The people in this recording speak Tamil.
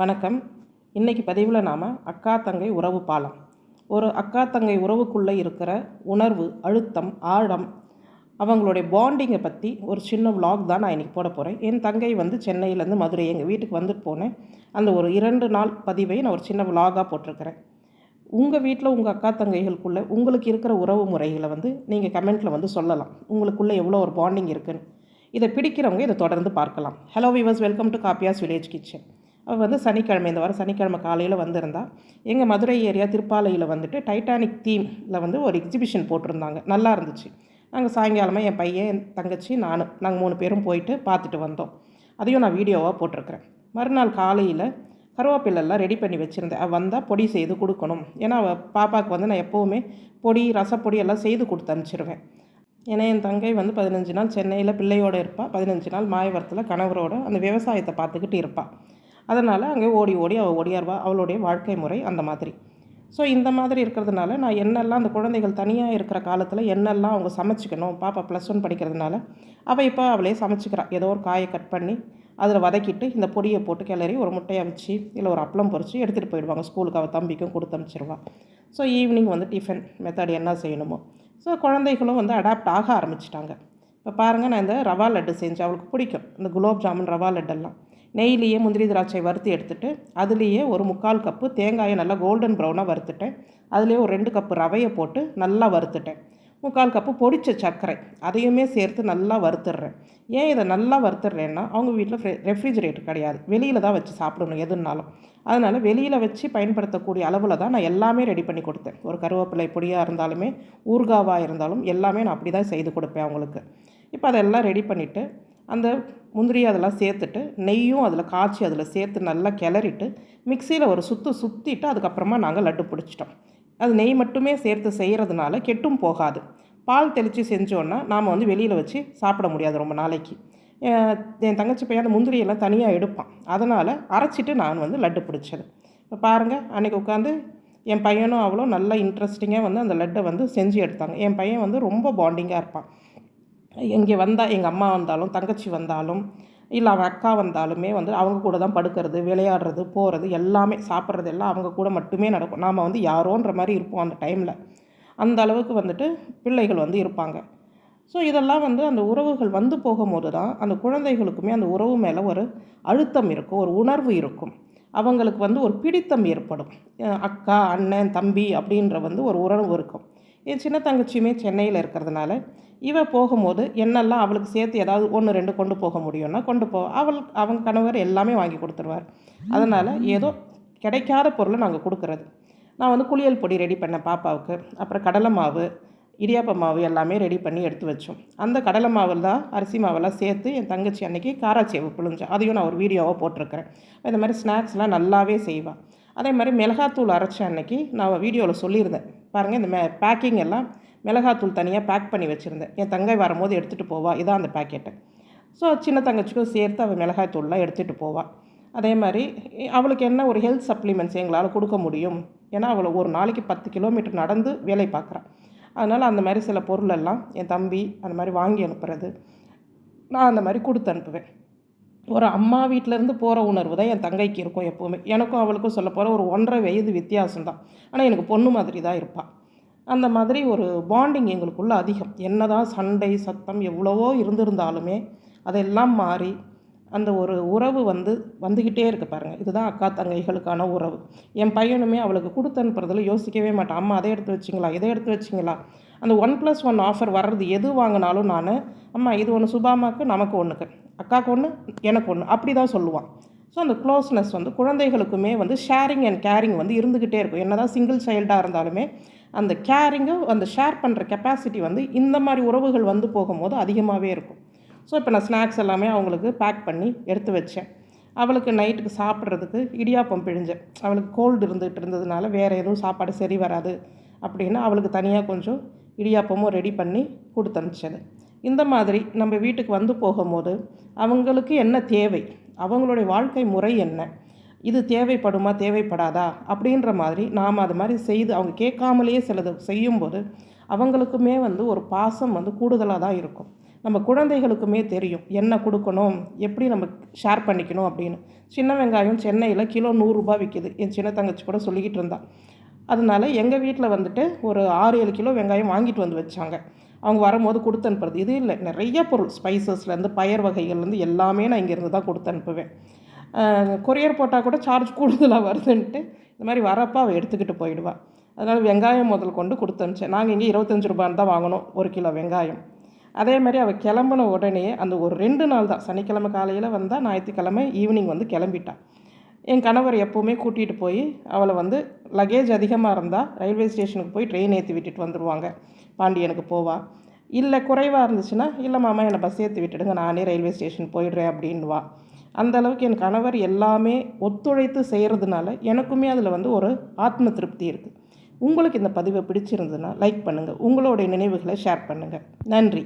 வணக்கம். இன்றைக்கி பதிவில் நாம் அக்கா தங்கை உறவு பாலம். ஒரு அக்கா தங்கை உறவுக்குள்ளே இருக்கிற உணர்வு அழுத்தம் ஆழம் அவங்களுடைய பாண்டிங்கை பற்றி ஒரு சின்ன விலாக் தான் நான் இன்றைக்கி போட போகிறேன் என் தங்கை வந்து சென்னையிலேருந்து மதுரை எங்கள் வீட்டுக்கு வந்துட்டு போனேன். அந்த ஒரு இரண்டு நாள் பதிவை நான் ஒரு சின்ன விலாகாக போட்டிருக்கிறேன். உங்கள் வீட்டில் உங்கள் அக்கா தங்கைகளுக்குள்ளே உங்களுக்கு இருக்கிற உறவு முறைகளை வந்து நீங்கள் கமெண்ட்டில் வந்து சொல்லலாம். உங்களுக்குள்ளே எவ்வளோ ஒரு பாண்டிங் இருக்குன்னு. இதை பிடிக்கிறவங்க இதை தொடர்ந்து பார்க்கலாம். Hello viewers welcome to Kappiya's village kitchen அவள் வந்து சனிக்கிழமை இந்த வாரம் சனிக்கிழமை காலையில் வந்திருந்தா. எங்கள் மதுரை ஏரியா திருப்பாலையில் வந்துட்டு டைட்டானிக் தீமில் வந்து ஒரு எக்ஸிபிஷன் போட்டிருந்தாங்க. நல்லா இருந்துச்சு. நாங்கள் சாயங்காலமாக என் பையன் என் தங்கச்சி நான் நாங்கள் மூணு பேரும் போயிட்டு பார்த்துட்டு வந்தோம். அதையும் நான் வீடியோவாக போட்டிருக்கிறேன். மறுநாள் காலையில் கருவேப்பிலெல்லாம் ரெடி பண்ணி வச்சுருந்தேன். அவள் வந்தால் பொடி செய்து கொடுக்கணும். ஏன்னா அவள் பாப்பாவுக்கு வந்து நான் எப்போவுமே பொடி ரசப்பொடி எல்லாம் செய்து கொடுத்து அனுப்பிச்சிருவேன். ஏன்னா என் தங்கை வந்து பதினஞ்சு நாள் சென்னையில் பிள்ளையோடு இருப்பாள் பதினஞ்சு நாள் மாயவரத்தில் கணவரோட அந்த விவசாயத்தை பார்த்துக்கிட்டு இருப்பாள் அதனால் அங்கே ஓடி ஓடி அவள் ஓடியாருவா அவளுடைய வாழ்க்கை முறை அந்த மாதிரி. ஸோ இந்த மாதிரி இருக்கிறதுனால நான் என்னெல்லாம் அந்த குழந்தைகள் தனியாக இருக்கிற காலத்தில் என்னெல்லாம் அவங்க சமைச்சிக்கணும் பாப்பா ப்ளஸ் ஒன் படிக்கிறதுனால அவள் இப்போ அவளே சமைச்சிக்கிறாள் ஏதோ ஒரு காயை கட் பண்ணி அதில் வதக்கிட்டு இந்த பொடியை போட்டு கிளறி ஒரு முட்டையை வச்சு இல்லை ஒரு அப்பளம் பொரித்து எடுத்துகிட்டு போயிடுவாங்க. ஸ்கூலுக்கு அவள் தம்பிக்கும் கொடுத்து அனுப்பிச்சிருவா. ஸோ ஈவினிங் வந்து டிஃபன் மெத்தட் என்ன செய்யணுமோ. ஸோ குழந்தைகளும் வந்து அடாப்ட் ஆக ஆரம்பிச்சிட்டாங்க. இப்போ பாருங்கள் நான் இந்த ரவா லட்டு செஞ்சேன் அவளுக்கு பிடிக்கும். இந்த குலோப் ஜாமுன் ரவா லட்டெல்லாம். நெய்லேயே முந்திரி திராட்சை வறுத்து எடுத்துட்டு அதுலேயே ஒரு முக்கால் கப்பு தேங்காயை நல்லா கோல்டன் ப்ரௌனாக வறுத்துட்டேன். அதுலேயே ஒரு ரெண்டு கப்பு ரவையை போட்டு நல்லா வறுத்துட்டேன். முக்கால் கப்பு பொடிச்ச சர்க்கரை அதையுமே சேர்த்து நல்லா வறுத்துடுறேன். ஏன் இதை நல்லா வறுத்துடுறேன்னா அவங்க வீட்டில் ஃப்ரெ ரெஃப்ரிஜிரேட்டர் கிடையாது. வெளியில் தான் வச்சு சாப்பிடணும் எதுனாலும். அதனால் வெளியில் வச்சு பயன்படுத்தக்கூடிய அளவில் தான் நான் எல்லாமே ரெடி பண்ணி கொடுத்தேன். ஒரு கருவேப்பிலை பொடியாக இருந்தாலுமே ஊறுகாவாக இருந்தாலும் எல்லாமே நான் அப்படி தான் செய்து கொடுப்பேன் அவங்களுக்கு. இப்போ அதெல்லாம் ரெடி பண்ணிவிட்டு அந்த முந்திரி அதெல்லாம் சேர்த்துட்டு நெய்யும் அதில் காய்ச்சி அதில் சேர்த்து நல்லா கிளறிட்டு மிக்சியில் ஒரு சுற்று சுற்றிட்டு அதுக்கப்புறமா நாங்கள் லட்டு பிடிச்சிட்டோம். அது நெய் மட்டுமே சேர்த்து செய்கிறதுனால கெட்டும் போகாது. பால் தெளித்து செஞ்சோன்னா நாம் வந்து வெளியில் வச்சு சாப்பிட முடியாது ரொம்ப நாளைக்கு. என் என் தங்கச்சி பையன் அந்த முந்திரியெல்லாம் தனியாக எடுப்பான். அதனால் அரைச்சிட்டு நான் வந்து லட்டு பிடிச்சது. இப்போ பாருங்கள் அன்றைக்கி உட்காந்து என் பையனும் அவ்வளோ நல்லா இன்ட்ரெஸ்டிங்காக வந்து அந்த லட்டை வந்து செஞ்சு எடுத்தாங்க. என் பையன் வந்து ரொம்ப பாண்டிங்காக இருப்பான். இங்கே வந்தால் எங்கள் அம்மா வந்தாலும் தங்கச்சி வந்தாலும் இல்லை அவன் அக்கா வந்தாலுமே வந்து அவங்க கூட தான் படுக்கிறது விளையாடுறது போகிறது எல்லாமே சாப்பிட்றது எல்லாம் அவங்க கூட மட்டுமே நடக்கும். நாம் வந்து யாரோன்ற மாதிரி இருப்போம் அந்த டைமில் அந்த அளவுக்கு வந்துட்டு பிள்ளைகள் வந்து இருப்பாங்க. ஸோ இதெல்லாம் வந்து அந்த உறவுகள் வந்து போகும்போது தான் அந்த குழந்தைகளுக்குமே அந்த உறவு மேலே ஒரு அழுத்தம் இருக்கும் ஒரு உணர்வு இருக்கும். அவங்களுக்கு வந்து ஒரு பிடித்தம் ஏற்படும். அக்கா அண்ணன் தம்பி அப்படின்ற வந்து ஒரு உறவு இருக்கும். என் சின்ன தங்கச்சியுமே சென்னையில் இருக்கிறதுனால இவ போகும்போது என்னெல்லாம் அவளுக்கு சேர்த்து ஏதாவது ஒன்று ரெண்டு கொண்டு போக முடியும்னா கொண்டு போ. அவள் அவங்க கணவர் எல்லாமே வாங்கி கொடுத்துருவார். அதனால் ஏதோ கிடைக்காத பொருளை நாங்கள் கொடுக்குறது. நான் வந்து குளியல் பொடி ரெடி பண்ணேன் பாப்பாவுக்கு அப்புறம் கடலை மாவு இடியாப்ப மாவு எல்லாமே ரெடி பண்ணி எடுத்து வச்சோம். அந்த கடலை மாவில் தான் அரிசி மாவெல்லாம் சேர்த்து என் தங்கச்சி அன்னைக்கு காராச்சேவு புழிஞ்சேன் அதையும் நான் ஒரு வீடியோவாக போட்டிருக்கிறேன். இந்த மாதிரி ஸ்நாக்ஸ்லாம் நல்லாவே செய்வாள் அதே மாதிரி மிளகாத்தூள் அரைச்ச அன்னைக்கு நான் வீடியோவில் சொல்லியிருந்தேன். பாருங்கள் இந்த மே பேக்கிங் எல்லாம் மிளகாத்தூள் தனியாக பேக் பண்ணி வச்சுருந்தேன். என் தங்கை வரும்போது எடுத்துகிட்டு போவா. இதான் அந்த பேக்கெட்டு ஸோ சின்ன தங்கச்சிக்கும் சேர்த்து அவள் மிளகாய்த்தூள்லாம் எடுத்துகிட்டு போவாள் அதே மாதிரி அவளுக்கு என்ன ஒரு ஹெல்த் சப்ளிமெண்ட்ஸ் எங்களால் கொடுக்க முடியும்? ஏன்னா அவளை ஒரு நாளைக்கு பத்து கிலோமீட்டர் நடந்து வேலை பார்க்குறான் அதனால் அந்த மாதிரி சில பொருளெல்லாம் என் தம்பி அந்த மாதிரி வாங்கி அனுப்புறது நான் அந்த மாதிரி கொடுத்து அனுப்புவேன். ஒரு அம்மா வீட்டிலேருந்து போகிற உணர்வு தான் என் தங்கைக்கு இருக்கும் எப்போவுமே. எனக்கும் அவளுக்கும் சொல்ல போகிற ஒரு ஒன்றரை வயது வித்தியாசம் தான் ஆனால் எனக்கு பொண்ணு மாதிரி தான் இருப்பாள் அந்த மாதிரி ஒரு பாண்டிங் எங்களுக்குள்ளே அதிகம். என்ன தான் சண்டை சத்தம் எவ்வளவோ இருந்திருந்தாலுமே அதெல்லாம் மாறி அந்த ஒரு உறவு வந்து வந்துக்கிட்டே இருக்கு பாருங்கள் இதுதான் அக்கா தங்கைகளுக்கான உறவு. என் பையனுமே அவளுக்கு கொடுத்து அனுப்புறதுல யோசிக்கவே மாட்டான். அம்மா அதை எடுத்து வச்சிங்களா? இதை எடுத்து வச்சிங்களா? அந்த ஒன் ப்ளஸ் ஒன் ஆஃபர் வர்றது எது வாங்கினாலும் நான் அம்மா இது ஒன்று சுபாமாக்கு நமக்கு ஒன்றுக்கு அக்காவுக்கு ஒன்று எனக்கு ஒன்று அப்படி தான் சொல்லுவான். ஸோ அந்த க்ளோஸ்னஸ் வந்து குழந்தைகளுக்குமே வந்து ஷேரிங் அண்ட் கேரிங் வந்து இருந்துக்கிட்டே இருக்கும். என்ன தான் சிங்கிள் சைல்டாக இருந்தாலுமே அந்த கேரிங்கு அந்த ஷேர் பண்ணுற கெப்பாசிட்டி வந்து இந்த மாதிரி உறவுகள் வந்து போகும்போது அதிகமாகவே இருக்கும். ஸோ இப்போ நான் ஸ்நாக்ஸ் எல்லாமே அவங்களுக்கு பேக் பண்ணி எடுத்து வச்சேன். அவளுக்கு நைட்டுக்கு சாப்பிட்றதுக்கு இடியாப்பம் பிழிஞ்சேன். அவளுக்கு கோல்டு இருந்துகிட்டு இருந்ததுனால வேறு எதுவும் சாப்பாடு சரி வராது அப்படின்னு அவளுக்கு தனியாக கொஞ்சம் இடியாப்பமும் ரெடி பண்ணி கொடுத்து அனுப்பிச்சது. இந்த மாதிரி நம்ம வீட்டுக்கு வந்து போகும்போது அவங்களுக்கு என்ன தேவை? அவங்களுடைய வாழ்க்கை முறை என்ன? இது தேவைப்படுமா தேவைப்படாதா? அப்படின்ற மாதிரி நாம் அது மாதிரி செய்து அவங்க கேட்காமலேயே சிலது செய்யும்போது அவங்களுக்குமே வந்து ஒரு பாசம் வந்து கூடுதலாக தான் இருக்கும். நம்ம குழந்தைகளுக்குமே தெரியும். என்ன கொடுக்கணும்? எப்படி நம்ம ஷேர் பண்ணிக்கணும் அப்படின்னு. சின்ன வெங்காயம் சென்னையில் கிலோ நூறுரூபா விற்கிது என் சின்ன தங்கச்சி கூட சொல்லிக்கிட்டு இருந்தான் அதனால எங்கள் வீட்டில் வந்துட்டு ஒரு ஆறு ஏழு கிலோ வெங்காயம் வாங்கிட்டு வந்து வச்சாங்க. அவங்க வரும்போது கொடுத்து அனுப்புறது. இது இல்லை. நிறைய பொருள் ஸ்பைசஸ்லேருந்து பயர் வகைகள்லேருந்து எல்லாமே நான் இங்கேருந்து தான் கொடுத்து அனுப்புவேன். கொரியர் போட்டால் கூட சார்ஜ் கூடுதலாக வருதுன்ட்டு இந்த மாதிரி வரப்போ அவள் எடுத்துக்கிட்டு போயிடுவாள் அதனால் வெங்காயம் முதல் கொண்டு கொடுத்து அனுப்பிச்சேன். நாங்கள் இங்கே இருபத்தஞ்சி ரூபான்னு தான் வாங்கினோம் ஒரு கிலோ வெங்காயம். அதே மாதிரி அவள் கிளம்புன உடனே அந்த ஒரு ரெண்டு நாள் தான் சனிக்கிழமை காலையில் வந்தால் ஞாயிற்றுக்கிழமை ஈவினிங் வந்து கிளம்பிட்டான் என் கணவர் எப்போவுமே கூட்டிகிட்டு போய் அவளை வந்து லக்கேஜ் அதிகமாக இருந்தால் ரயில்வே ஸ்டேஷனுக்கு போய் ட்ரெயின் ஏற்றி விட்டுட்டு வந்துடுவாங்க பாண்டியனுக்கு போவா. இல்லை குறைவாக இருந்துச்சுன்னா இல்லை மாமா என்னை பஸ் ஏற்றி விட்டுடுங்க நானே ரயில்வே ஸ்டேஷன் போயிடுறேன் அப்படின்வா அந்த அளவுக்கு என் கணவர் எல்லாமே ஒத்துழைத்து செய்கிறதுனால எனக்குமே அதில் வந்து ஒரு ஆத்ம திருப்தி இருக்குது உங்களுக்கு இந்த பதிவை பிடிச்சிருந்ததுன்னா லைக் பண்ணுங்கள் உங்களுடைய நினைவுகளை ஷேர் பண்ணுங்கள் நன்றி.